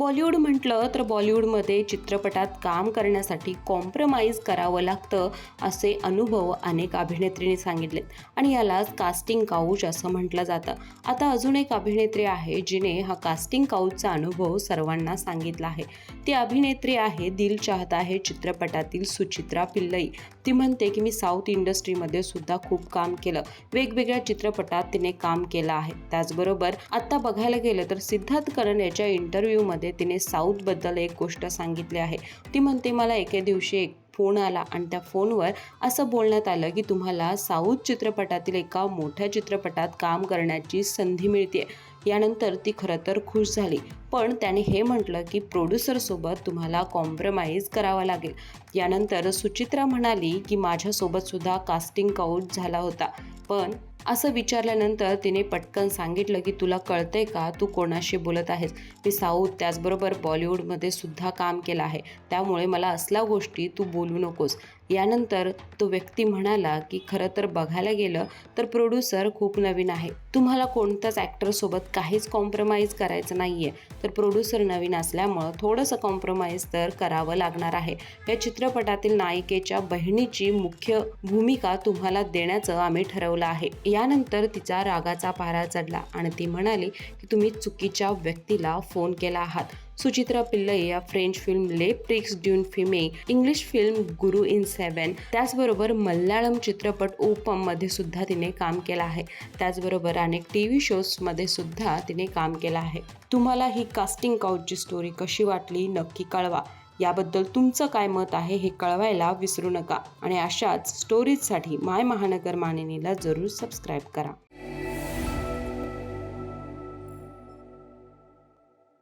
बॉलिवूड म्हटलं तर बॉलिवूडमध्ये चित्रपटात काम करण्यासाठी कॉम्प्रमाइज करावं लागतं असे अनुभव अनेक अभिनेत्रींनी सांगितलेत. आणि यालाच कास्टिंग काऊच असं म्हटलं जातं. आता अजून एक अभिनेत्री आहे जिने हा कास्टिंग काउचचा अनुभव सर्वांना सांगितला आहे. ती अभिनेत्री आहे दिल चाहता आहे चित्रपटातील सुचित्रा पिल्लई. ती म्हणते की मी साऊथ इंडस्ट्रीमध्ये सुद्धा खूप काम केलं. वेगवेगळ्या चित्रपटात तिने काम केलं आहे. त्याचबरोबर आत्ता बघायला गेलं तर सिद्धार्थ करण याच्या इंटरव्ह्यूमध्ये तिने साऊथबद्दल एक गोष्ट सांगितली आहे. ती म्हणते मला एके दिवशी एक फोन आला आणि त्या फोनवर असं बोलण्यात आलं की तुम्हाला साऊथ चित्रपटातील एका मोठ्या चित्रपटात काम करण्याची संधी मिळते यानंतर ती खरं तर खुश झाली. पण त्याने हे म्हटलं की प्रोड्युसरसोबत तुम्हाला कॉम्प्रमाइज करावा लागेल. यानंतर सुचित्रा म्हणाली की माझ्यासोबत सुद्धा कास्टिंग काउट झाला होता. पण असं विचारल्यानंतर तिने पटकन सांगितलं की तुला कळतंय का? तू कोणाशी बोलत आहेस? मी साऊथ त्याचबरोबर बॉलिवूडमध्ये सुद्धा काम केलं आहे. त्यामुळे मला असल्या गोष्टी तू बोलू नकोस. यानंतर तो व्यक्ती म्हणाला की खरं तर बघायला गेलं तर प्रोड्युसर खूप नवीन आहे. तुम्हाला कोणत्याच ॲक्टरसोबत काहीच कॉम्प्रमाइज करायचं नाही आहे तर प्रोड्युसर नवीन असल्यामुळं थोडंसं कॉम्प्रमाइज तर करावं लागणार आहे. या चित्रपटातील नायिकेच्या बहिणीची मुख्य भूमिका तुम्हाला देण्याचं आम्ही ठरवलं आहे. यानंतर तिचा रागाचा पारा चढला आणि ती म्हणाली की तुम्ही चुकीच्या व्यक्तीला फोन केला आहात. सुचित्रा पिल्लई या French film Le Prix d'une Femme English film Guru in seven त्याचबरोबर मल्याळम चित्रपट ओपममध्ये सुद्धा तिने काम केलं आहे. त्याचबरोबर अनेक टी व्ही शोजमध्ये सुद्धा तिने काम केलं आहे. तुम्हाला ही कास्टिंग काउटची स्टोरी कशी वाटली नक्की कळवा. याबद्दल तुमचं काय मत आहे हे कळवायला विसरू नका. आणि अशाच स्टोरीजसाठी माय महानगर मानिनीला जरूर सबस्क्राईब करा.